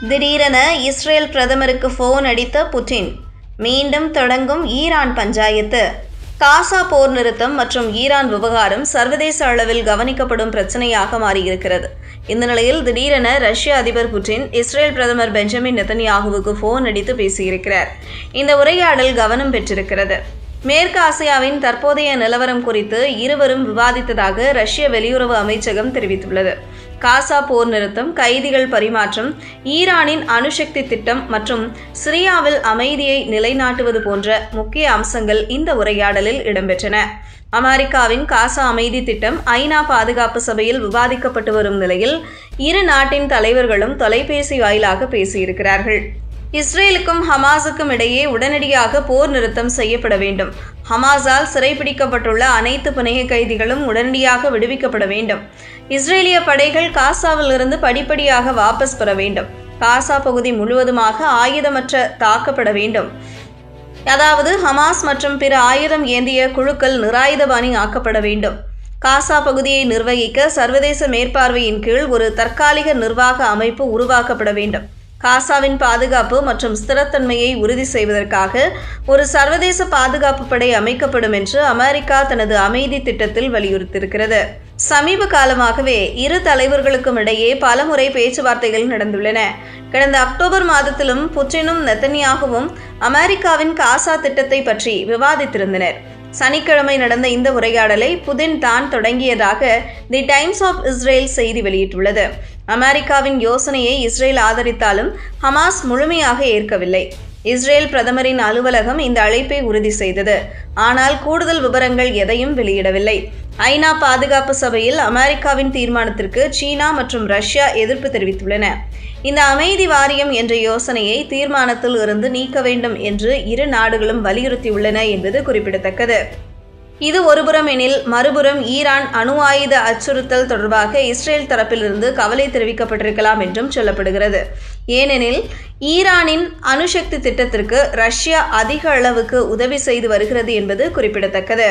திடீரென இஸ்ரேல் பிரதமருக்கு ஃபோன் அடித்த புட்டின். மீண்டும் தொடங்கும் ஈரான் பஞ்சாயத்து. காசா போர் நிறுத்தம் மற்றும் ஈரான் விவகாரம் சர்வதேச அளவில் கவனிக்கப்படும் பிரச்சனையாக மாறியிருக்கிறது. இந்த நிலையில் திடீரென ரஷ்ய அதிபர் புட்டின் இஸ்ரேல் பிரதமர் பெஞ்சமின் நெத்தன்யாகுவுக்கு ஃபோன் அடித்து பேசியிருக்கிறார். இந்த உரையாடல் கவனம் பெற்றிருக்கிறது. மேற்கு ஆசியாவின் தற்போதைய நிலவரம் குறித்து இருவரும் விவாதித்ததாக ரஷ்ய வெளியுறவு அமைச்சகம் தெரிவித்துள்ளது. காசா போர் நிறுத்தம் கைதிகள் பரிமாற்றம் ஈரானின் அணுசக்தி திட்டம் மற்றும் சிரியாவில் அமைதியை நிலைநாட்டுவது போன்ற முக்கிய அம்சங்கள் இந்த உரையாடலில் இடம்பெற்றன. அமெரிக்காவின் காசா அமைதி திட்டம் ஐநா பாதுகாப்பு சபையில் விவாதிக்கப்பட்டு வரும் நிலையில் இரு நாட்டின் தலைவர்களும் தொலைபேசி வாயிலாக பேசியிருக்கிறார்கள். இஸ்ரேலுக்கும் ஹமாஸுக்கும் இடையே உடனடியாக போர் நிறுத்தம் செய்யப்பட வேண்டும். ஹமாஸால் சிறைபிடிக்கப்பட்டுள்ள அனைத்து பிணைய கைதிகளும் உடனடியாக விடுவிக்கப்பட வேண்டும். இஸ்ரேலிய படைகள் காசாவிலிருந்து படிப்படியாக வாபஸ் பெற வேண்டும். காசா பகுதி முழுவதுமாக ஆயுதமற்ற தாக்கப்பட வேண்டும். அதாவது ஹமாஸ் மற்றும் பிற ஆயுதம் ஏந்திய குழுக்கள் நிராயுதபாணி ஆக்கப்பட வேண்டும். காசா பகுதியை நிர்வகிக்க சர்வதேச மேற்பார்வையின் கீழ் ஒரு தற்காலிக நிர்வாக அமைப்பு உருவாக்கப்பட வேண்டும். காசாவின் பாதுகாப்பு மற்றும் ஸ்திரத்தன்மையை உறுதி செய்வதற்காக ஒரு சர்வதேச பாதுகாப்பு படை அமைக்கப்படும் என்று அமெரிக்கா தனது அமைதி திட்டத்தில் வலியுறுத்தியிருக்கிறது. சமீப காலமாகவே இரு தலைவர்களுக்கும் இடையே பலமுறை பேச்சுவார்த்தைகள் நடந்துள்ளன. கடந்த அக்டோபர் மாதத்திலும் புட்டினும் நெத்தனியாகவும் அமெரிக்காவின் காசா திட்டத்தை பற்றி விவாதித்திருந்தனர். சனிக்கிழமை நடந்த இந்த உரையாடலை புதின் தான் தொடங்கியதாக தி டைம்ஸ் ஆஃப் இஸ்ரேல் செய்தி வெளியிட்டுள்ளது. அமெரிக்காவின் யோசனையை இஸ்ரேல் ஆதரித்தாலும் ஹமாஸ் முழுமையாக ஏற்கவில்லை. இஸ்ரேல் பிரதமரின் அலுவலகம் இந்த அழைப்பை உறுதி செய்தது. ஆனால் கூடுதல் விவரங்கள் எதையும் வெளியிடவில்லை. ஐநா பாதுகாப்பு சபையில் அமெரிக்காவின் தீர்மானத்திற்கு சீனா மற்றும் ரஷ்யா எதிர்ப்பு தெரிவித்துள்ளன. இந்த அமைதி வாரியம் என்ற யோசனையை தீர்மானத்தில் இருந்து நீக்க வேண்டும் என்று இரு நாடுகளும் வலியுறுத்தியுள்ளன என்பது குறிப்பிடத்தக்கது. இது ஒருபுறம் எனில் மறுபுறம் ஈரான் அணு ஆயுத அச்சுறுத்தல் தொடர்பாக இஸ்ரேல் தரப்பிலிருந்து கவலை தெரிவிக்கப்பட்டிருக்கலாம் என்றும் சொல்லப்படுகிறது. ஏனெனில் ஈரானின் அணுசக்தி திட்டத்திற்கு ரஷ்யா அதிக அளவுக்கு உதவி செய்து வருகிறது என்பது குறிப்பிடத்தக்கது.